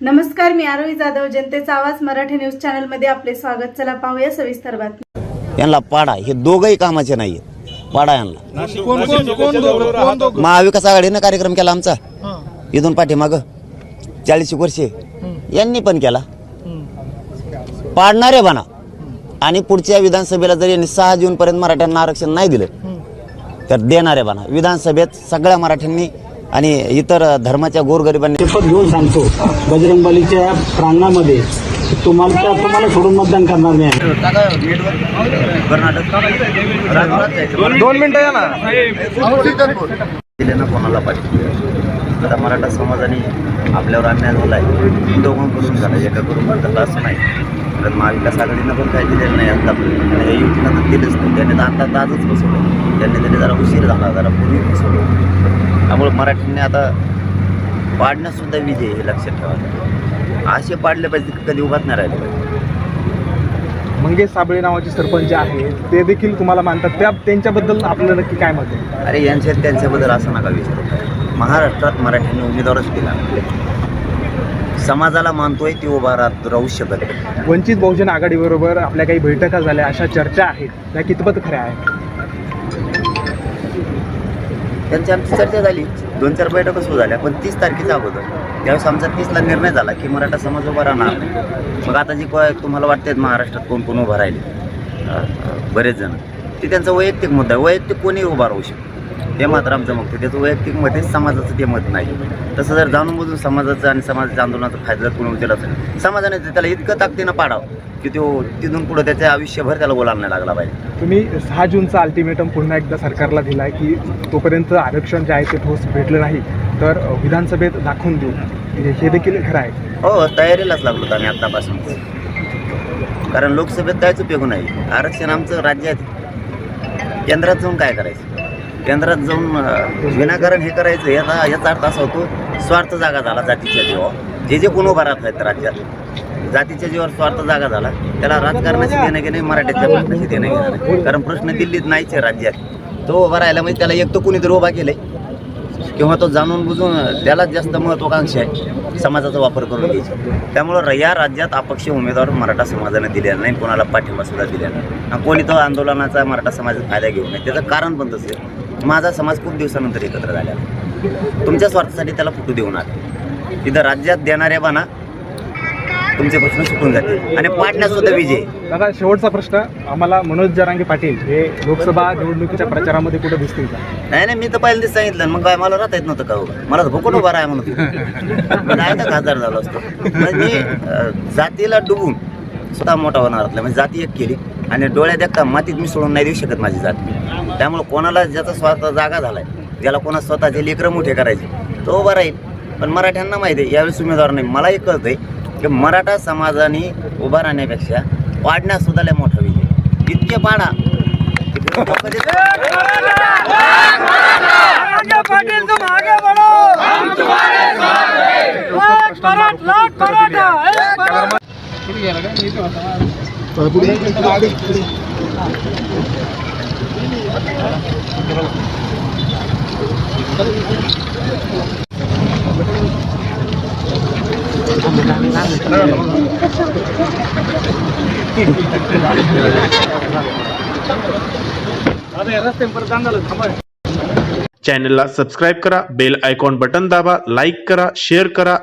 नमस्कार मी आरोही जाधव जनतेचा आवाज मराठी न्यूज चॅनलमध्ये आपले स्वागत. चला पाहूया सविस्तर बातमी यांना पाडा हे दोघंही कामाचे नाही पाडा यांना. कोण कोण कोण दोघं कोण दोघं? महाविकास आघाडीनं कार्यक्रम केला आमचा. इथून पाठीमाग. चाळीस वर्षे यांनी पण केला. पाडणारे बना आणि पुढच्या विधानसभेला जर यांनी सहा जून पर्यंत मराठ्यांना आरक्षण नाही दिलं तर देणारे बना विधानसभेत सगळ्या मराठ्यांनी आणि इतर धर्माच्या गोरगरिबांनी शपथ घेऊन सांगतो. बजरंगबलीच्या प्रांगणामध्ये तुम्हाला तुम्हाला सोडून मतदान करणार नाही दोन मिनिटं या ना. कोणाला पाहिजे? आता मराठा समाजाने आपल्यावर अन्याय झाला आहे दोघांकडून झाला. एका करून बदलला असं नाही. कारण महाविकास आघाडीनं पण काही दिलेलं नाही आत्तापर्यंत आणि या युतीनं तर दिलंच नाही. त्यांनी तर आता आजच बसवलं त्यांनी त्यांनी जरा उशीर झाला. जरा पूर्वी बसवलं त्यामुळे मराठ्यांनी आता पाडण्यासुद्धा विजय हे लक्षात ठेवा. असे पाडले पाहिजे कधी उभाच नाही राहिले पाहिजे. मंगेश साबळे नावाचे सरपंच आहेत ते देखील तुम्हाला मानतात. त्या त्यांच्याबद्दल आपलं नक्की काय मत आहे? अरे यांच्या त्यांच्याबद्दल असं नका विचारू. महाराष्ट्रात मराठ्यांनी उमेदवारच दिला नाही. समाजाला मानतोय ती उभा राहत राहू शकत. वंचित बहुजन आघाडीबरोबर आपल्या काही बैठका झाल्या अशा चर्चा आहेत. त्या कितपत खऱ्या आहेत? त्यांची आमची चर्चा झाली. दोन चार बैठका सुरू झाल्या पण तीस तारखेच्या अगोदर. त्यावेळेस आमचा तीसला निर्णय झाला की मराठा समाज उभा राहणार नाही. मग आता जी काय तुम्हाला वाटते महाराष्ट्रात कोण कोण उभं राहिले? बरेच जण. ते त्यांचा वैयक्तिक मुद्दा आहे. वैयक्तिक कोणीही उभा राहू शकतो ते मात्र आमचं मत. त्याचं वैयक्तिक मत आहे समाजाचं ते मत नाही. तसं जर जाणून बुजून समाजाचं आणि समाजाच्या आंदोलनाचा फायदा जर कोणी उचलला असेल समाजाने त्याला इतकं ताकदीनं पाडावं की तो तिथून पुढं त्याच्या आयुष्यभर त्याला बोलायला नाही लागला पाहिजे. तुम्ही सहा जूनचा अल्टिमेटम पुन्हा एकदा सरकारला दिला आहे की तोपर्यंत आरक्षण जे आहे ते ठोस भेटलं नाही तर विधानसभेत दाखवून देऊ. हे हे देखील खरं आहे. हो तयारीलाच लागलो आम्ही आत्तापासून. कारण लोकसभेत काहीच उपयोग नाही. आरक्षण आमचं राज्य आहे. केंद्रात जाऊन काय करायचं? केंद्रात जाऊन विनाकारण हे करायचं याचा याचा अर्थ असा होतो स्वार्थ जागा झाला जातीच्या जीवावर. जे जे कोण उभा राहत आहेत राज्यात जातीच्या जीवावर स्वार्थ जागा झाला त्याला राजकारणाशी देणं घेणे मराठ्याच्या प्रश्नाशी देणं घेणं कारण प्रश्न दिल्लीत नाहीच आहे राज्यात. तो उभा राहिला म्हणजे त्याला एक तर कुणीतरी उभा केलंय. किंवा तो जाणून बुजून त्यालाच जास्त महत्वाकांक्षा आहे समाजाचा वापर करून घ्यायचा. त्यामुळं र- या राज्यात अपक्ष उमेदवार मराठा समाजाने दिलेला नाही कोणाला पाठिंबा सुद्धा दिला नाही. आणि कोणी तो आंदोलनाचा मराठा समाजाचा फायदा घेऊ नये त्याचं कारण पण तसं आहे. माझा समाज खूप दिवसानंतर एकत्र झाला. तुमच्या स्वार्थासाठी त्याला फुटू देऊ नका इथं राज्यात देणाऱ्या बाना तुमचे प्रश्न सुटून जातील. आणि पाटण्यात सुद्धा विजय. दादा शेवटचा प्रश्न. आम्हाला मनोज जरांगे पाटील हे लोकसभा निवडणुकीच्या प्रचारामध्ये कुठे दिसतील का? नाही नाही मी तर पहिल्यांदाच सांगितलं. मग काय मला राहता येत नव्हतं का उभं? मला भुकून उभा राहा म्हणून मी नाही तर खासदार झालो असतो. म्हणजे अं, जातीला डुबून स्वतः मोठा होणार असला म्हणजे जाती एक केली. आणि डोळ्यात देखता मातीत मी सोडून नाही देऊ शकत माझी जात त्यामुळे कोणाला ज्याचा स्वार्थ जागा झालाय ज्याला कोणा स्वतःचे लेकरं मोठे करायचे तो उभा राहील. पण मराठ्यांना माहिती आहे यावेळेस उमेदवार नाही. मलाही कळतंय की मराठा समाजाने उभा राहण्यापेक्षा पाडण्यात सुद्धा लय मोठा विजय इतके पाडा पाटील चॅनलला सबस्क्राईब करा बेल आयकॉन बटन दाबा लाईक करा शेअर करा